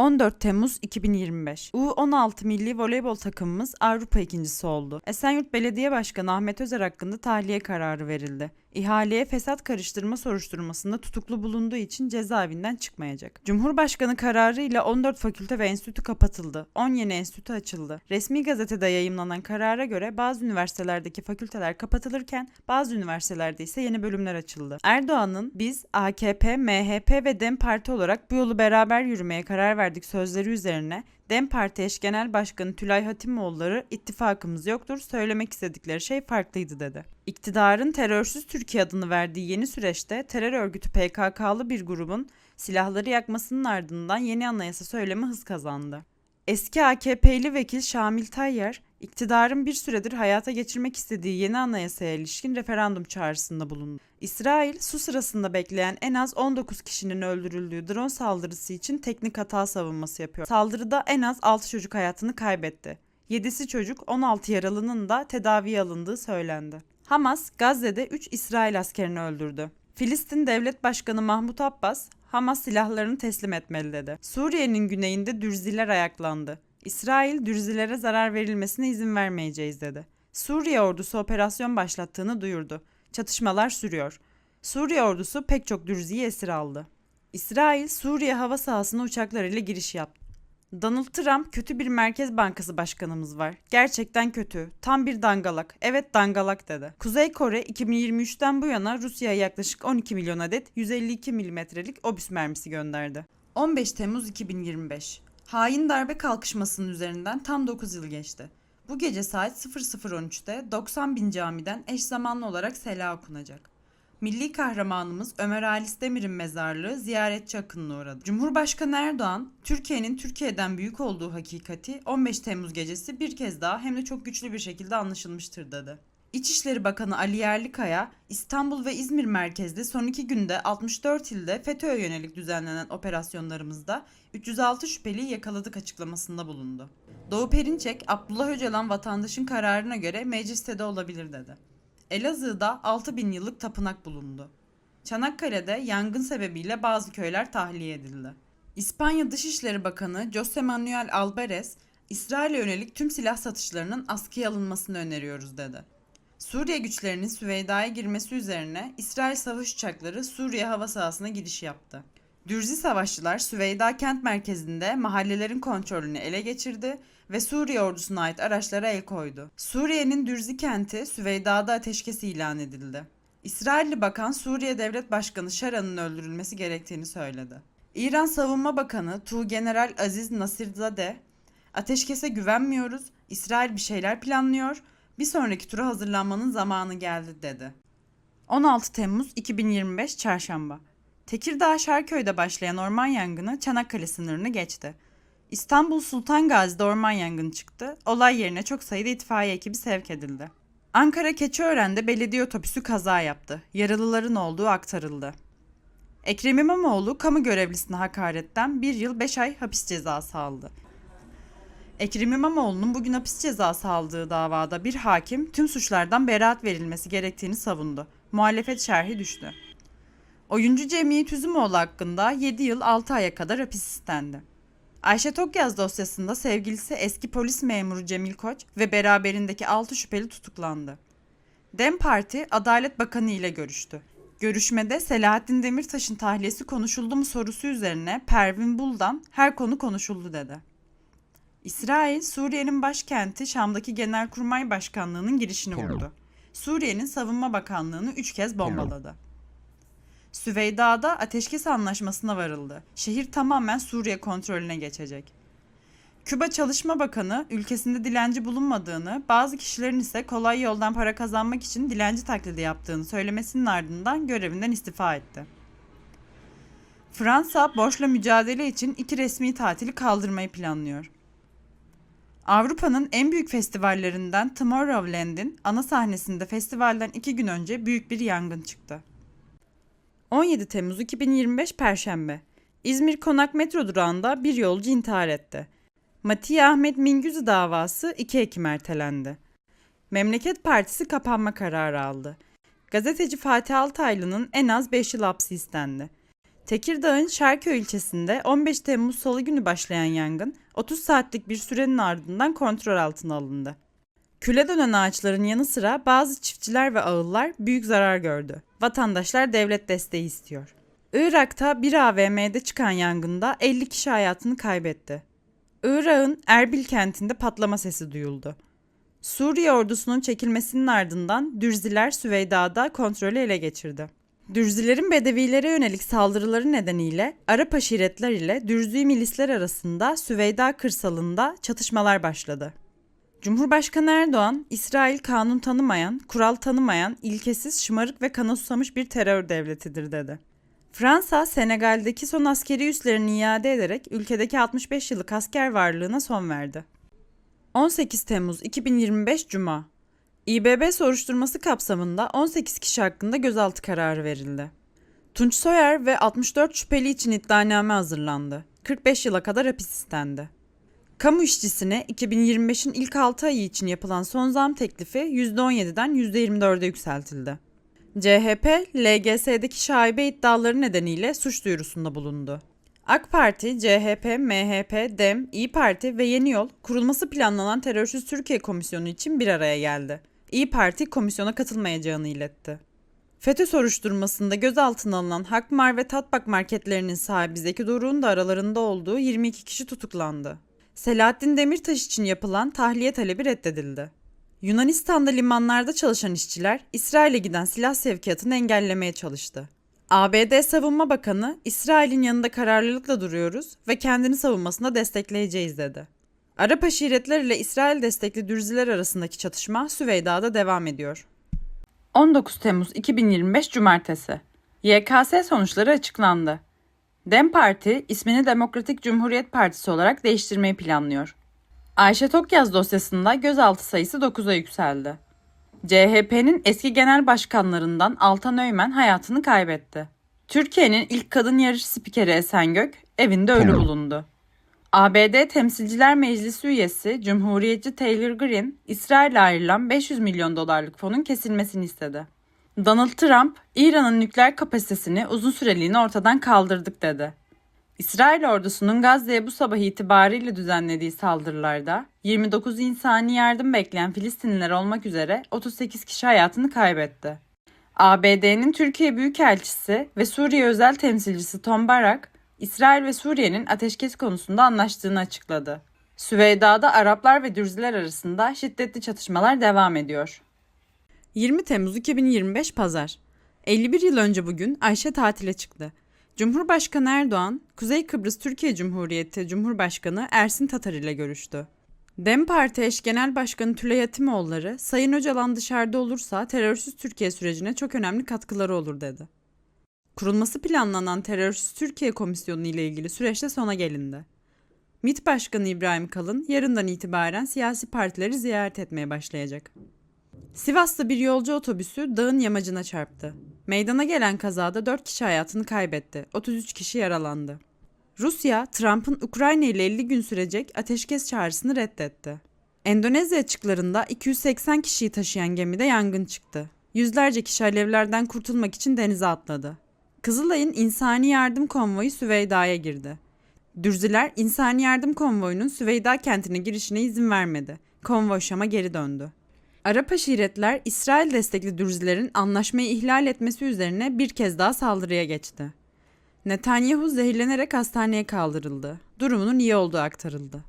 14 Temmuz 2025 U16 milli voleybol takımımız Avrupa ikincisi oldu. Esenyurt Belediye Başkanı Ahmet Özer hakkında tahliye kararı verildi. İhaleye fesat karıştırma soruşturmasında tutuklu bulunduğu için cezaevinden çıkmayacak. Cumhurbaşkanı kararı ile 14 fakülte ve enstitü kapatıldı. 10 yeni enstitü açıldı. Resmi gazetede yayımlanan karara göre bazı üniversitelerdeki fakülteler kapatılırken bazı üniversitelerde ise yeni bölümler açıldı. Erdoğan'ın biz AKP, MHP ve DEM Parti olarak bu yolu beraber yürümeye karar verdik sözleri üzerine DEM Parti eş genel başkanı Tülay Hatimoğulları ittifakımız yoktur söylemek istedikleri şey farklıydı dedi. İktidarın terörsüz Türkiye adını verdiği yeni süreçte terör örgütü PKK'lı bir grubun silahları yakmasının ardından yeni anayasa söylemi hız kazandı. Eski AKP'li vekil Şamil Tayyar, iktidarın bir süredir hayata geçirmek istediği yeni anayasaya ilişkin referandum çağrısında bulundu. İsrail, su sırasında bekleyen en az 19 kişinin öldürüldüğü drone saldırısı için teknik hata savunması yapıyor. Saldırıda en az 6 çocuk hayatını kaybetti. 7'si çocuk, 16 yaralının da tedaviye alındığı söylendi. Hamas, Gazze'de 3 İsrail askerini öldürdü. Filistin Devlet Başkanı Mahmut Abbas, Hamas silahlarını teslim etmeli dedi. Suriye'nin güneyinde Dürziler ayaklandı. İsrail, Dürzilere zarar verilmesine izin vermeyeceğiz dedi. Suriye ordusu operasyon başlattığını duyurdu. Çatışmalar sürüyor. Suriye ordusu pek çok Dürzi'yi esir aldı. İsrail, Suriye hava sahasına uçaklarıyla giriş yaptı. Donald Trump kötü bir merkez bankası başkanımız var. Gerçekten kötü. Tam bir dangalak. Evet dangalak dedi. Kuzey Kore 2023'ten bu yana Rusya'ya yaklaşık 12 milyon adet 152 milimetrelik obüs mermisi gönderdi. 15 Temmuz 2025. Hain darbe kalkışmasının üzerinden tam 9 yıl geçti. Bu gece saat 00.13'te 90 bin camiden eş zamanlı olarak sela okunacak. Milli kahramanımız Ömer Halis Demir'in mezarlığı ziyaretçi akınına uğradı. Cumhurbaşkanı Erdoğan, Türkiye'nin Türkiye'den büyük olduğu hakikati 15 Temmuz gecesi bir kez daha hem de çok güçlü bir şekilde anlaşılmıştır dedi. İçişleri Bakanı Ali Yerlikaya, İstanbul ve İzmir merkezli son iki günde 64 ilde FETÖ'ye yönelik düzenlenen operasyonlarımızda 306 şüpheliyi yakaladık açıklamasında bulundu. Doğu Perinçek, Abdullah Öcalan vatandaşın kararına göre mecliste de olabilir dedi. Elazığ'da 6000 yıllık tapınak bulundu. Çanakkale'de yangın sebebiyle bazı köyler tahliye edildi. İspanya Dışişleri Bakanı Jose Manuel Alvarez, İsrail'e yönelik tüm silah satışlarının askıya alınmasını öneriyoruz dedi. Suriye güçlerinin Süveyda'ya girmesi üzerine İsrail savaş uçakları Suriye hava sahasına giriş yaptı. Dürzi savaşçılar Süveyda kent merkezinde mahallelerin kontrolünü ele geçirdi ve Suriye ordusuna ait araçlara el koydu. Suriye'nin Dürzi kenti Süveyda'da ateşkes ilan edildi. İsrailli bakan Suriye Devlet Başkanı Şara'nın öldürülmesi gerektiğini söyledi. İran Savunma Bakanı Tuğgeneral Aziz Nasirzadeh, ateşkese güvenmiyoruz, İsrail bir şeyler planlıyor, bir sonraki tura hazırlanmanın zamanı geldi dedi. 16 Temmuz 2025 Çarşamba Tekirdağ Şarköy'de başlayan orman yangını Çanakkale sınırını geçti. İstanbul Sultan Gazi'de orman yangını çıktı. Olay yerine çok sayıda itfaiye ekibi sevk edildi. Ankara Keçiören'de belediye otobüsü kaza yaptı. Yaralıların olduğu aktarıldı. Ekrem İmamoğlu kamu görevlisine hakaretten 1 yıl 5 ay hapis cezası aldı. Ekrem İmamoğlu'nun bugün hapis cezası aldığı davada bir hakim tüm suçlardan beraat verilmesi gerektiğini savundu. Muhalefet şerhi düştü. Oyuncu Cemiyet Üzümoğlu hakkında 7 yıl 6 aya kadar hapis istendi. Ayşe Tokyaz dosyasında sevgilisi eski polis memuru Cemil Koç ve beraberindeki 6 şüpheli tutuklandı. Dem Parti Adalet Bakanı ile görüştü. Görüşmede Selahattin Demirtaş'ın tahliyesi konuşuldu mu sorusu üzerine Pervin Buldan her konu konuşuldu dedi. İsrail, Suriye'nin başkenti Şam'daki Genelkurmay Başkanlığı'nın girişini vurdu. Suriye'nin Savunma Bakanlığı'nı üç kez bombaladı. Süveyda'da ateşkes anlaşmasına varıldı. Şehir tamamen Suriye kontrolüne geçecek. Küba Çalışma Bakanı ülkesinde dilenci bulunmadığını, bazı kişilerin ise kolay yoldan para kazanmak için dilenci taklidi yaptığını söylemesinin ardından görevinden istifa etti. Fransa borçla mücadele için iki resmi tatili kaldırmayı planlıyor. Avrupa'nın en büyük festivallerinden Tomorrowland'in ana sahnesinde festivalden iki gün önce büyük bir yangın çıktı. 17 Temmuz 2025 Perşembe. İzmir Konak metro durağında bir yolcu intihar etti. Matiye Ahmet Mingüzü davası 2 Ekim ertelendi. Memleket Partisi kapanma kararı aldı. Gazeteci Fatih Altaylı'nın en az 5 yıl hapsi istendi. Tekirdağ'ın Şarköy ilçesinde 15 Temmuz Salı günü başlayan yangın 30 saatlik bir sürenin ardından kontrol altına alındı. Küle dönen ağaçların yanı sıra bazı çiftçiler ve ağıllar büyük zarar gördü. Vatandaşlar devlet desteği istiyor. Irak'ta bir AVM'de çıkan yangında 50 kişi hayatını kaybetti. Irak'ın Erbil kentinde patlama sesi duyuldu. Suriye ordusunun çekilmesinin ardından Dürziler Süveyda'da kontrolü ele geçirdi. Dürzilerin Bedevilere yönelik saldırıları nedeniyle Arap aşiretler ile Dürzi milisler arasında Süveyda kırsalında çatışmalar başladı. Cumhurbaşkanı Erdoğan, İsrail kanun tanımayan, kural tanımayan, ilkesiz, şımarık ve kana susamış bir terör devletidir dedi. Fransa, Senegal'deki son askeri üslerini iade ederek ülkedeki 65 yıllık asker varlığına son verdi. 18 Temmuz 2025 Cuma İBB soruşturması kapsamında 18 kişi hakkında gözaltı kararı verildi. Tunç Soyer ve 64 şüpheli için iddianame hazırlandı. 45 yıla kadar hapis istendi. Kamu işçisine 2025'in ilk 6 ayı için yapılan son zam teklifi %17'den %24'e yükseltildi. CHP, LGS'deki şaibe iddiaları nedeniyle suç duyurusunda bulundu. AK Parti, CHP, MHP, DEM, İyi Parti ve Yeni Yol kurulması planlanan Terörsüz Türkiye Komisyonu için bir araya geldi. İyi Parti komisyona katılmayacağını iletti. FETÖ soruşturmasında gözaltına alınan Hakmar ve Tatbak marketlerinin sahibi Zeki Doruk'un da aralarında olduğu 22 kişi tutuklandı. Selahattin Demirtaş için yapılan tahliye talebi reddedildi. Yunanistan'da limanlarda çalışan işçiler İsrail'e giden silah sevkiyatını engellemeye çalıştı. ABD Savunma Bakanı, İsrail'in yanında kararlılıkla duruyoruz ve kendini savunmasında destekleyeceğiz dedi. Arap aşiretler ile İsrail destekli Dürziler arasındaki çatışma Süveyda'da devam ediyor. 19 Temmuz 2025 Cumartesi YKS sonuçları açıklandı. DEM Parti ismini Demokratik Cumhuriyet Partisi olarak değiştirmeyi planlıyor. Ayşe Tokyaz dosyasında gözaltı sayısı 9'a yükseldi. CHP'nin eski genel başkanlarından Altan Öymen hayatını kaybetti. Türkiye'nin ilk kadın yarış spikeri Esengök evinde ölü bulundu. ABD Temsilciler Meclisi üyesi Cumhuriyetçi Taylor Greene, İsrail'e ayrılan 500 milyon dolarlık fonun kesilmesini istedi. Donald Trump, İran'ın nükleer kapasitesini uzun süreliğine ortadan kaldırdık dedi. İsrail ordusunun Gazze'ye bu sabah itibariyle düzenlediği saldırılarda 29 insani yardım bekleyen Filistinliler olmak üzere 38 kişi hayatını kaybetti. ABD'nin Türkiye Büyükelçisi ve Suriye özel temsilcisi Tom Barak, İsrail ve Suriye'nin ateşkes konusunda anlaştığını açıkladı. Süveyda'da Araplar ve Dürziler arasında şiddetli çatışmalar devam ediyor. 20 Temmuz 2025 Pazar 51 yıl önce bugün Ayşe tatile çıktı. Cumhurbaşkanı Erdoğan, Kuzey Kıbrıs Türkiye Cumhuriyeti Cumhurbaşkanı Ersin Tatar ile görüştü. DEM Parti eş genel başkanı Tülay Hatimoğulları, Sayın Öcalan dışarıda olursa terörsüz Türkiye sürecine çok önemli katkıları olur dedi. Kurulması planlanan Terörsüz Türkiye Komisyonu ile ilgili süreçte sona gelindi. MİT Başkanı İbrahim Kalın yarından itibaren siyasi partileri ziyaret etmeye başlayacak. Sivas'ta bir yolcu otobüsü dağın yamacına çarptı. Meydana gelen kazada 4 kişi hayatını kaybetti. 33 kişi yaralandı. Rusya, Trump'ın Ukrayna ile 50 gün sürecek ateşkes çağrısını reddetti. Endonezya açıklarında 280 kişiyi taşıyan gemide yangın çıktı. Yüzlerce kişi alevlerden kurtulmak için denize atladı. Kızılay'ın insani yardım konvoyu Süveyda'ya girdi. Dürziler insani yardım konvoyunun Süveyda kentine girişine izin vermedi. Konvoy Şam'a geri döndü. Arap aşiretler İsrail destekli Dürzilerin anlaşmayı ihlal etmesi üzerine bir kez daha saldırıya geçti. Netanyahu zehirlenerek hastaneye kaldırıldı. Durumunun iyi olduğu aktarıldı.